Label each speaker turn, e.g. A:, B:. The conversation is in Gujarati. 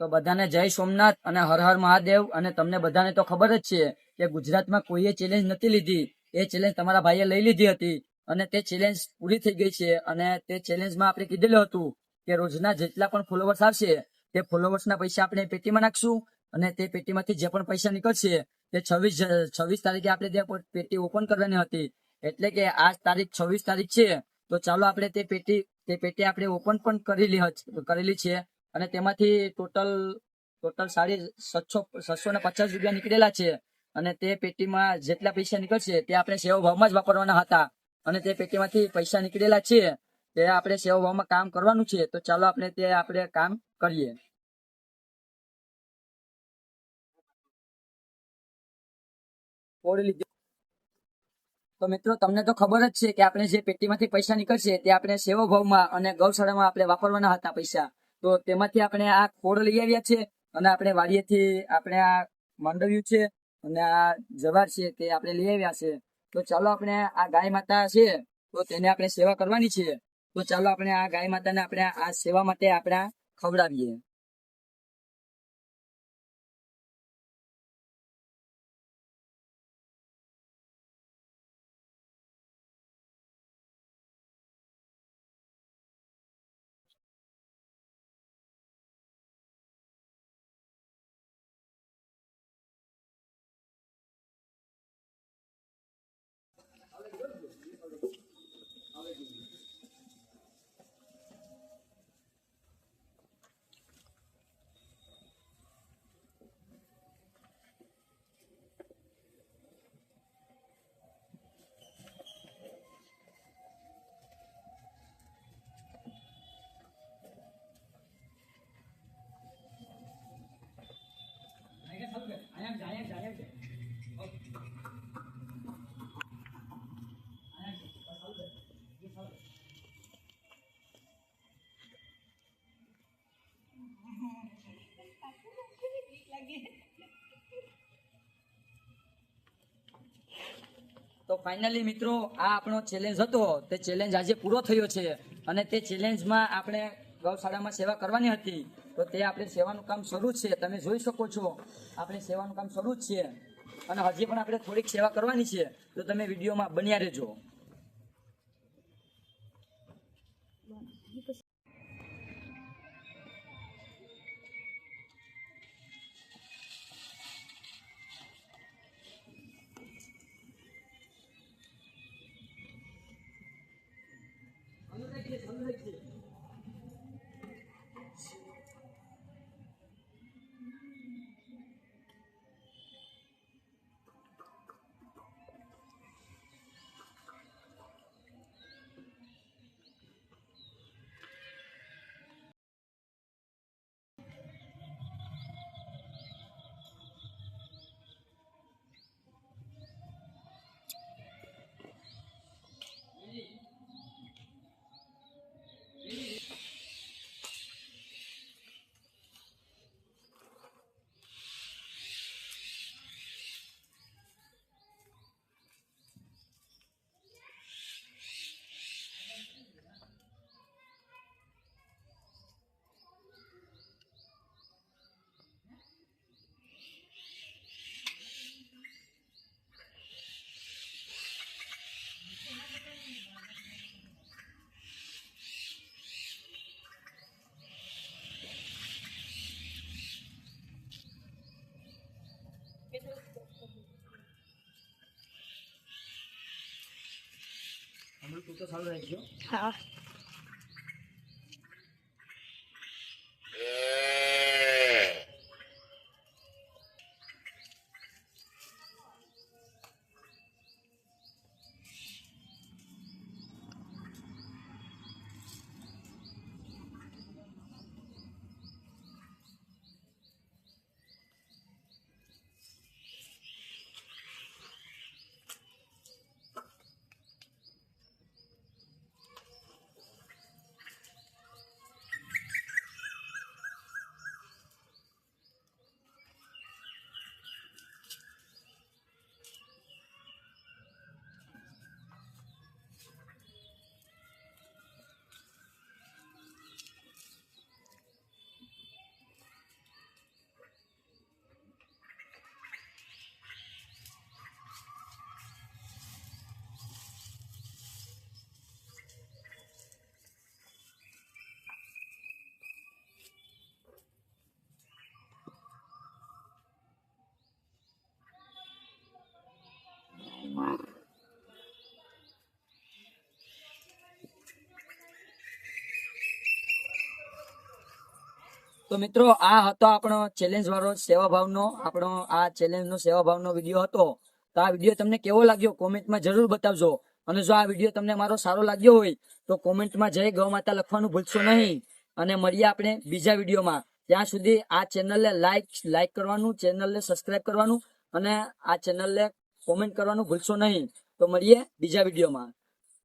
A: તો બધાને જય સોમનાથ અને હર હર મહાદેવ. અને તમને બધાને તો ખબર જ છે કે ગુજરાતમાં કોઈએ ચેલેન્જ નથી લીધી. એ ચેલેન્જ તમારા ભાઈએ લઈ લીધી હતી. અને તે ચેલેન્જ પૂરી થઈ ગઈ છે. અને તે ચેલેન્જમાં આપણે કીધેલું હતું કે રોજના જેટલા પણ ફોલોવર્સ આવશે, તે ફોલોવર્સના પૈસા આપણે પેટીમાં નાખશું. અને તે પેટીમાંથી જે પણ પૈસા નીકળશે, તે છવ્વીસ છવ્વીસ તારીખે આપણે તે પેટી ઓપન કરવાની હતી. એટલે કે આજ તારીખ છવ્વીસ તારીખ છે. તો ચાલો આપણે તે પેટી તે પેટી આપણે ઓપન પણ કરેલી કરેલી છે. અને તેમાંથી ટોટલ ટોટલ સાડી સાતસો સાતસો ને પચાસ રૂપિયા નીકળેલા છે. અને તે પેટીમાં જેટલા પૈસા નીકળશે તે આપણે સેવા ભાવમાં જ વાપરવાના હતા. અને તે પેટીમાંથી પૈસા નીકળેલા છે તે આપણે સેવા ભાવમાં કામ કરવાનું છે. તો ચાલો આપણે તે આપણે કામ કરીએ. તો મિત્રો, તમને તો ખબર જ છે કે આપણે જે પેટીમાંથી પૈસા નીકળશે તે આપણે સેવો ભાવમાં અને ગૌશાળામાં આપણે વાપરવાના હતા પૈસા. તો તેમાંથી આપણે આ ખોડ લઈ આવ્યા છે અને આપણે વાડીએથી આપણે આ માંડવ્યું છે અને આ જવાર છે તે આપણે લઈ આવ્યા છે. તો ચાલો આપણે આ ગાય માતા છે તો તેને આપણે સેવા કરવાની છે. તો ચાલો આપણે આ ગાય માતાને આપણે આ સેવા માટે આપણે ખવડાવીએ. તો ફાઇનલી મિત્રો, આ આપણો ચેલેન્જ હતો. તે ચેલેન્જ આજે પૂરો થયો છે. અને તે ચેલેન્જમાં આપણે ગૌશાળામાં સેવા કરવાની હતી. તો તે આપણે સેવાનું કામ શરૂ છે. તમે જોઈ શકો છો, આપણે સેવાનું કામ શરૂ જ છે. અને હજી પણ આપણે થોડીક સેવા કરવાની છે. તો તમે વિડીયોમાં બન્યા રહેજો. હમણાં તું તો સારું રહી તો મિત્રો, આ હતો આપણો ચેલેન્જ વાળો સેવાભાવનો, આપણો આ ચેલેન્જનો સેવાભાવનો વીડિયો હતો. તો આ વીડિયો તમને કેવો લાગ્યો? કોમેન્ટમાં જરૂર બતાવજો. અને જો આ વીડિયો તમને મારો સારો લાગ્યો હોય, તો કોમેન્ટમાં જય ગૌ માતા લખવાનું ભૂલશો નહીં. અને મળીએ આપણે બીજા વિડીયોમાં ત્યાં સુધી આ ચેનલને લાઇક લાઈક કરવાનું ચેનલને સબસ્ક્રાઈબ કરવાનું અને આ ચેનલને કોમેન્ટ કરવાનું ભૂલશો નહીં. તો મળીએ બીજા વિડીયોમાં.